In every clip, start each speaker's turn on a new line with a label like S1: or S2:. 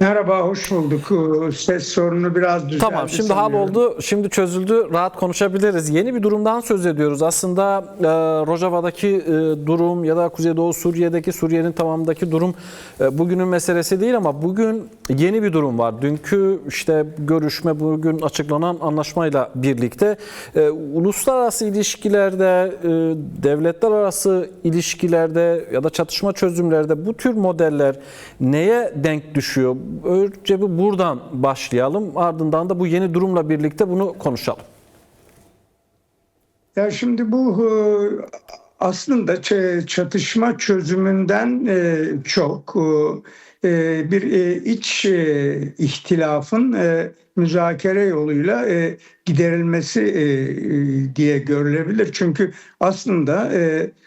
S1: Merhaba, hoş bulduk. Ee, Ses sorunu biraz düzeldi.
S2: Tamam şimdi hal
S1: sanıyorum.
S2: oldu. Şimdi çözüldü. Rahat konuşabiliriz. Yeni bir durumdan söz ediyoruz. Aslında e, Rojava'daki e, durum ya da Kuzeydoğu Suriye'deki Suriye'nin tamamındaki durum e, bugünün meselesi değil ama bugün yeni bir durum var. Dünkü işte görüşme bugün açıklanan anlaşmayla birlikte e, uluslararası ilişkilerde, e, devletler arası ilişkilerde ya da çatışma çözümlerde bu tür modeller neye denk düşüyor? Önce bir buradan başlayalım. Ardından da bu yeni durumla birlikte bunu konuşalım.
S1: Ya şimdi bu e, aslında çatışma çözümünden e, çok e, bir e, iç e, ihtilafın e, müzakere yoluyla giderilmesi diye görülebilir. Çünkü aslında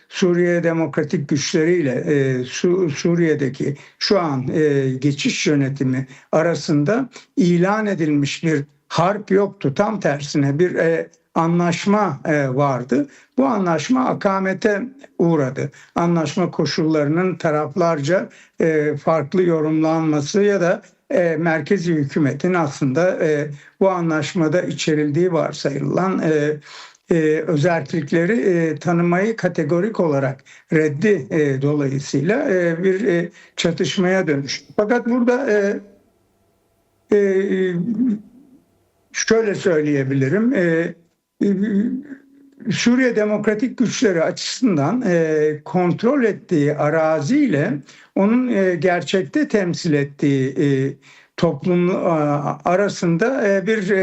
S1: Suriye Demokratik Güçleriyle Su- Suriye'deki şu an geçiş yönetimi arasında ilan edilmiş bir harp yoktu. Tam tersine bir anlaşma e, vardı. Bu anlaşma akamete uğradı. Anlaşma koşullarının taraflarca e, farklı yorumlanması ya da e, merkezi hükümetin aslında e, bu anlaşmada içerildiği varsayılan e, özellikleri tanımayı kategorik olarak reddi dolayısıyla bir çatışmaya dönüştü. Fakat burada şöyle söyleyebilirim. E, Suriye Demokratik Güçleri açısından e, kontrol ettiği araziyle onun e, gerçekte temsil ettiği e, toplum e, arasında bir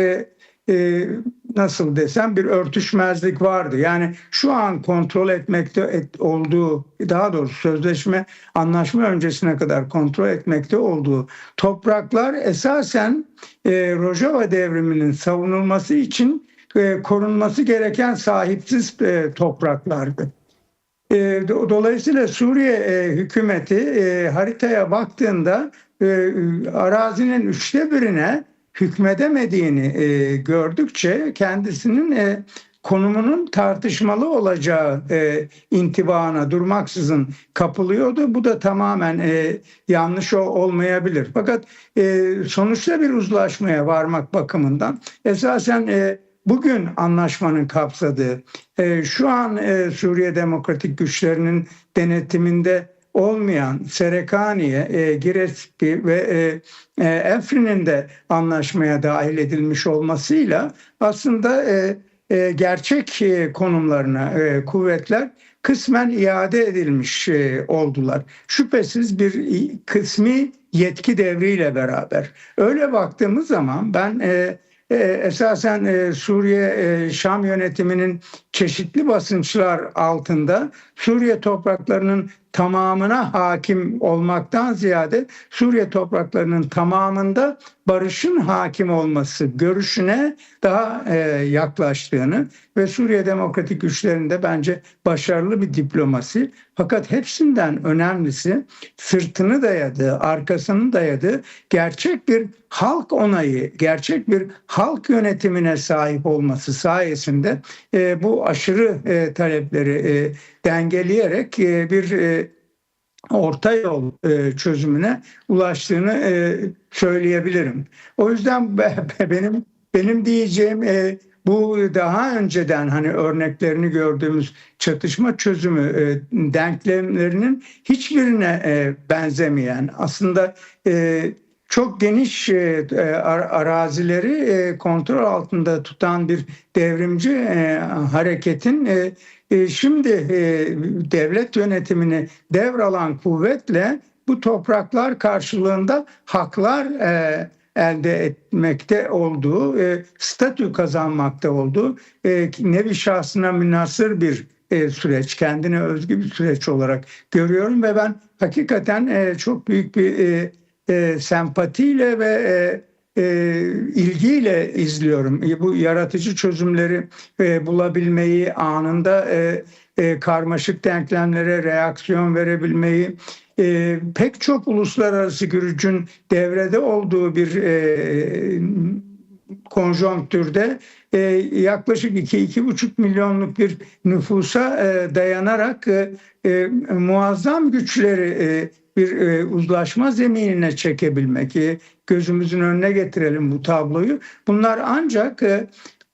S1: nasıl desem bir örtüşmezlik vardı. Yani şu an kontrol etmekte et, olduğu daha doğrusu sözleşme anlaşma öncesine kadar kontrol etmekte olduğu topraklar esasen Rojava devriminin savunulması için e, korunması gereken sahipsiz e, topraklardı. E, do- Dolayısıyla Suriye hükümeti haritaya baktığında arazinin üçte birine hükmedemediğini gördükçe kendisinin konumunun tartışmalı olacağı e, intibana durmaksızın kapılıyordu. Bu da tamamen yanlış olmayabilir. Fakat sonuçta bir uzlaşmaya varmak bakımından esasen bugün anlaşmanın kapsadığı e, şu an e, Suriye Demokratik Güçlerinin denetiminde olmayan Serekaniye, e, Girespi ve e, Efrin'in de anlaşmaya dahil edilmiş olmasıyla aslında gerçek konumlarına kuvvetler kısmen iade edilmiş oldular. Şüphesiz bir kısmi yetki devriyle beraber. Öyle baktığımız zaman ben e, esasen e, Suriye e, Şam yönetiminin çeşitli basınçlar altında Suriye topraklarının tamamına hakim olmaktan ziyade Suriye topraklarının tamamında barışın hakim olması görüşüne daha e, yaklaştığını ve Suriye Demokratik Güçlerinde bence başarılı bir diplomasi. Fakat hepsinden önemlisi sırtını dayadığı, arkasını dayadığı gerçek bir halk onayı, gerçek bir halk yönetimine sahip olması sayesinde e, bu aşırı e, talepleri dengeleyerek bir orta yol e, çözümüne ulaştığını e, söyleyebilirim. O yüzden be- be- benim benim diyeceğim e, bu daha önceden hani örneklerini gördüğümüz çatışma çözümü e, denklemlerinin hiçbirine benzemeyen aslında çok geniş e, e, ar- arazileri e, kontrol altında tutan bir devrimci e, hareketin e, e, şimdi e, devlet yönetimini devralan kuvvetle bu topraklar karşılığında haklar e, elde etmekte olduğu, e, statü kazanmakta olduğu e, nevi şahsına münasır bir e, süreç, kendine özgü bir süreç olarak görüyorum ve ben hakikaten e, çok büyük bir e, e, sempatiyle ve e, e, ilgiyle izliyorum. E, Bu yaratıcı çözümleri e, bulabilmeyi, anında e, e, karmaşık denklemlere reaksiyon verebilmeyi, e, pek çok uluslararası gücün devrede olduğu bir e, konjonktürde e, yaklaşık 2-2,5 milyonluk bir nüfusa e, dayanarak e, e, muazzam güçleri e, bir e, uzlaşma zeminine çekebilmek, e, gözümüzün önüne getirelim bu tabloyu. Bunlar ancak e,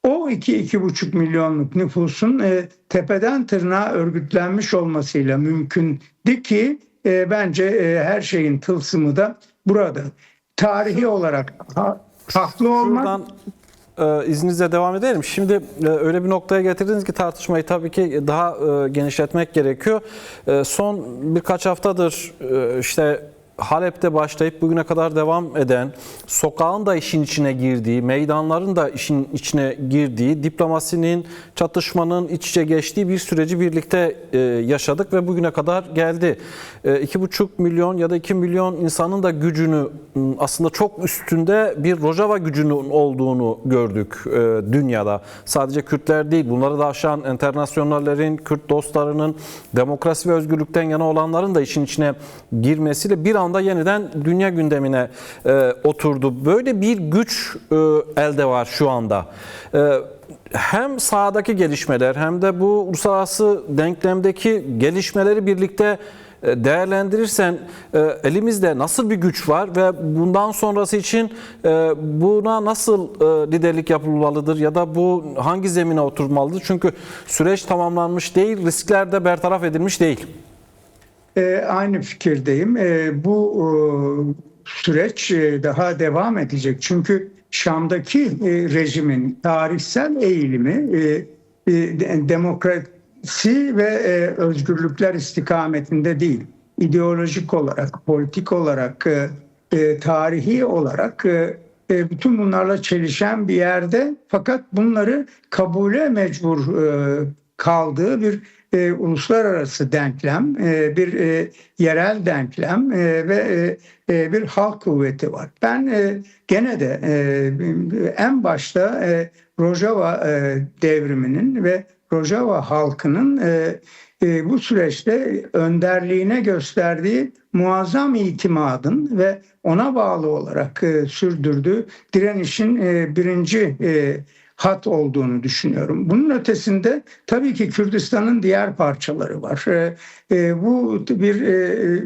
S1: o 2-2,5 milyonluk nüfusun e, tepeden tırnağa örgütlenmiş olmasıyla mümkündü ki e, bence e, her şeyin tılsımı da burada. Tarihi olarak ha, haklı olmak
S2: e, izninizle devam edelim. Şimdi e, öyle bir noktaya getirdiniz ki tartışmayı tabii ki daha e, genişletmek gerekiyor. E, son birkaç haftadır e, işte Halep'te başlayıp bugüne kadar devam eden, sokağın da işin içine girdiği, meydanların da işin içine girdiği, diplomasinin, çatışmanın iç içe geçtiği bir süreci birlikte e, yaşadık ve bugüne kadar geldi. E, 2,5 milyon ya da 2 milyon insanın da gücünü aslında çok üstünde bir Rojava gücünün olduğunu gördük e, dünyada. Sadece Kürtler değil, bunları da aşan internasyonallerin, Kürt dostlarının, demokrasi ve özgürlükten yana olanların da işin içine girmesiyle bir anda yeniden dünya gündemine e, oturdu. Böyle bir güç e, elde var şu anda. E, hem sahadaki gelişmeler hem de bu uluslararası denklemdeki gelişmeleri birlikte e, değerlendirirsen e, elimizde nasıl bir güç var ve bundan sonrası için e, buna nasıl liderlik yapılmalıdır ya da bu hangi zemine oturmalıdır? Çünkü süreç tamamlanmış değil, riskler de bertaraf edilmiş değil.
S1: E, aynı fikirdeyim. E, bu e, süreç e, daha devam edecek. Çünkü Şam'daki e, rejimin tarihsel eğilimi e, e, de- demokrasi ve e, özgürlükler istikametinde değil. İdeolojik olarak, politik olarak, e, e, tarihi olarak e, e, bütün bunlarla çelişen bir yerde fakat bunları kabule mecbur e, kaldığı bir e, uluslararası denklem, e, bir e, yerel denklem e, ve e, e, bir halk kuvveti var. Ben e, gene de e, en başta e, Rojava e, devriminin ve Rojava halkının e, e, bu süreçte önderliğine gösterdiği muazzam itimadın ve ona bağlı olarak e, sürdürdüğü direnişin e, birinci e, hat olduğunu düşünüyorum. Bunun ötesinde tabii ki Kürdistan'ın diğer parçaları var. E, e, bu bir e,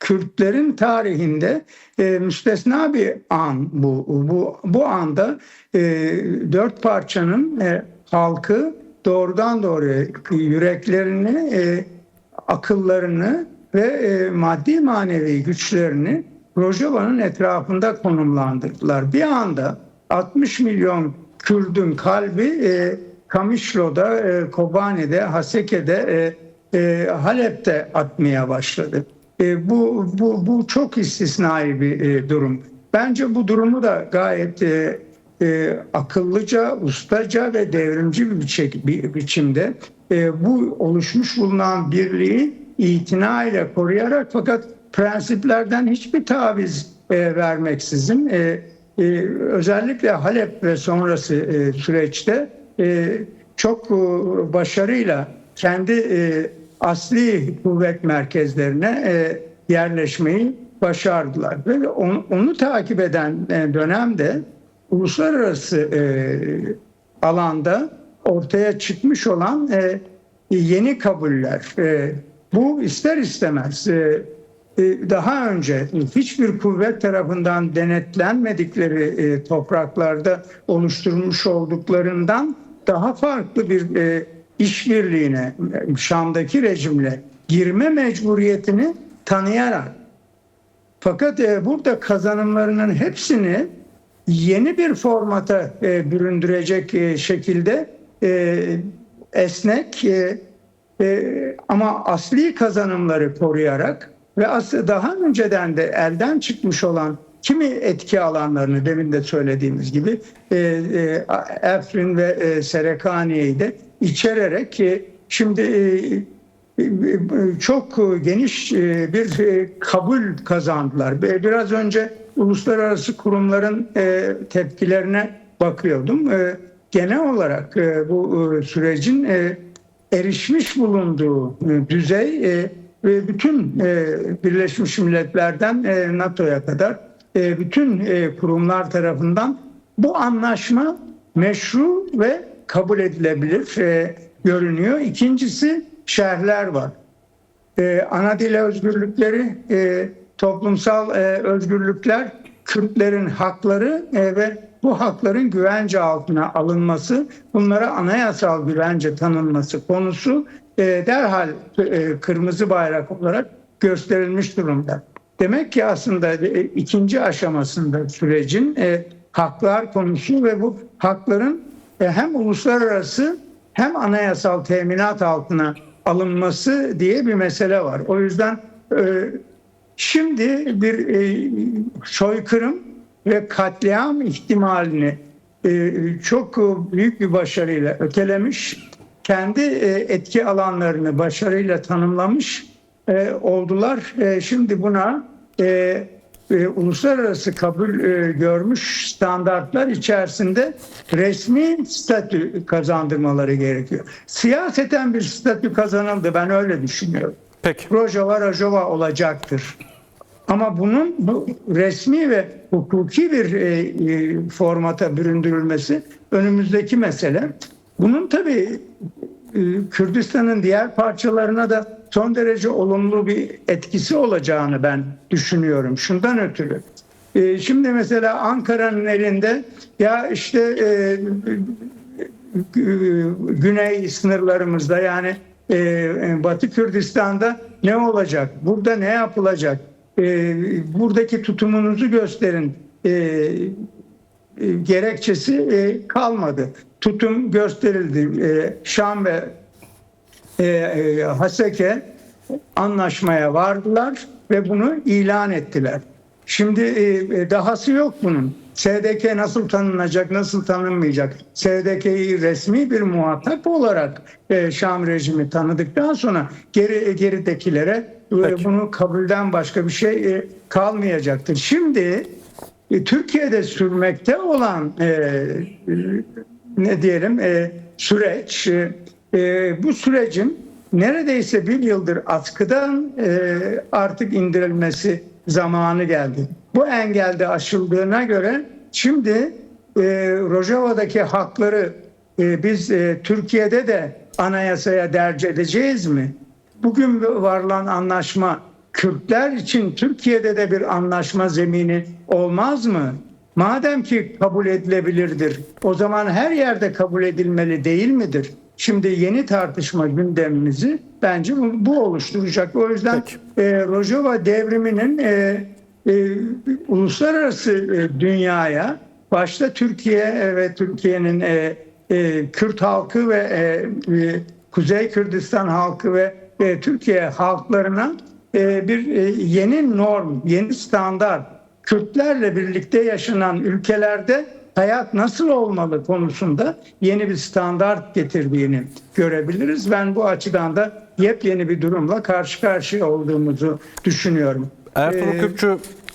S1: Kürtlerin tarihinde e, müstesna bir an bu. Bu, bu anda e, dört parçanın e, halkı doğrudan doğruya yüreklerini, e, akıllarını ve e, maddi manevi güçlerini Rojava'nın etrafında konumlandırdılar. Bir anda 60 milyon Kürdün kalbi e, Kamışlo'da, e, Kobani'de, Haseke'de, e, e, Halep'te atmaya başladı. E, bu, bu, bu çok istisnai bir e, durum. Bence bu durumu da gayet e, e, akıllıca, ustaca ve devrimci bir, biçe- bir biçimde e, bu oluşmuş bulunan birliği itina ile koruyarak fakat prensiplerden hiçbir taviz e, vermeksizin e, e, özellikle Halep ve sonrası e, süreçte e, çok e, başarıyla kendi e, asli kuvvet merkezlerine e, yerleşmeyi başardılar. Ve onu, onu takip eden e, dönemde uluslararası e, alanda ortaya çıkmış olan e, yeni kabuller. E, bu ister istemez e, daha önce hiçbir kuvvet tarafından denetlenmedikleri e, topraklarda oluşturmuş olduklarından daha farklı bir e, işbirliğine Şam'daki rejimle girme mecburiyetini tanıyarak fakat e, burada kazanımlarının hepsini yeni bir formata büründürecek şekilde esnek ama asli kazanımları koruyarak ve aslı daha önceden de elden çıkmış olan kimi etki alanlarını demin de söylediğimiz gibi e, e, Afrin ve e, Serekaniye'yi de içererek e, şimdi e, çok geniş e, bir e, kabul kazandılar. Biraz önce uluslararası kurumların e, tepkilerine bakıyordum. E, Genel olarak e, bu e, sürecin e, erişmiş bulunduğu e, düzey e, ve bütün e, Birleşmiş Milletler'den e, NATO'ya kadar e, bütün e, kurumlar tarafından bu anlaşma meşru ve kabul edilebilir e, görünüyor. İkincisi şerhler var. e, ana dil özgürlükleri, e, toplumsal e, özgürlükler, Kürtlerin hakları e, ve bu hakların güvence altına alınması, bunlara anayasal güvence tanınması konusu derhal e, kırmızı bayrak olarak gösterilmiş durumda. Demek ki aslında e, ikinci aşamasında sürecin e, haklar konusu ve bu hakların e, hem uluslararası hem anayasal teminat altına alınması diye bir mesele var. O yüzden e, şimdi bir e, soykırım ve katliam ihtimalini e, çok e, büyük bir başarıyla ötelemiş, kendi e, etki alanlarını başarıyla tanımlamış e, oldular. E, şimdi buna uluslararası kabul görmüş standartlar içerisinde resmi statü kazandırmaları gerekiyor. Siyaseten bir statü kazanıldı ben öyle düşünüyorum.
S2: Peki.
S1: Rojava Rojava olacaktır. Ama bunun bu resmi ve hukuki bir formata büründürülmesi önümüzdeki mesele. Bunun tabii Kürdistan'ın diğer parçalarına da son derece olumlu bir etkisi olacağını ben düşünüyorum. Şundan ötürü. E, şimdi mesela Ankara'nın elinde ya işte e, güney sınırlarımızda yani e, Batı Kürdistan'da ne olacak? Burada ne yapılacak? E, buradaki tutumunuzu gösterin. E, e, gerekçesi e, kalmadı. Tutum gösterildi. E, Şam ve e, e, Haseke anlaşmaya vardılar ve bunu ilan ettiler. Şimdi e, dahası yok bunun. SDK nasıl tanınacak, nasıl tanınmayacak? SDK'yi resmi bir muhatap olarak e, Şam rejimi tanıdıktan sonra geri geridekilere e,
S2: Peki.
S1: bunu kabulden başka bir şey e, kalmayacaktır. Şimdi e, Türkiye'de sürmekte olan e, e, ne diyelim e, süreç e, e, bu sürecin neredeyse bir yıldır askıdan e, artık indirilmesi zamanı geldi. Bu engelde aşıldığına göre şimdi e, Rojava'daki hakları e, biz e, Türkiye'de de anayasaya derc edeceğiz mi? Bugün varılan anlaşma Kürtler için Türkiye'de de bir anlaşma zemini olmaz mı? Madem ki kabul edilebilirdir, o zaman her yerde kabul edilmeli değil midir? Şimdi yeni tartışma gündemimizi bence bu, bu oluşturacak. O yüzden
S2: Peki.
S1: e, Rojava devriminin e, e, uluslararası e, dünyaya başta Türkiye ve Türkiye'nin e, e, Kürt halkı ve e, e, Kuzey Kürdistan halkı ve e, Türkiye halklarına e, bir e, yeni norm, yeni standart Kürtlerle birlikte yaşanan ülkelerde hayat nasıl olmalı konusunda yeni bir standart getirdiğini görebiliriz. Ben bu açıdan da yepyeni bir durumla karşı karşıya olduğumuzu düşünüyorum.
S2: Ertuğrul
S1: Ee,
S2: Kürkçü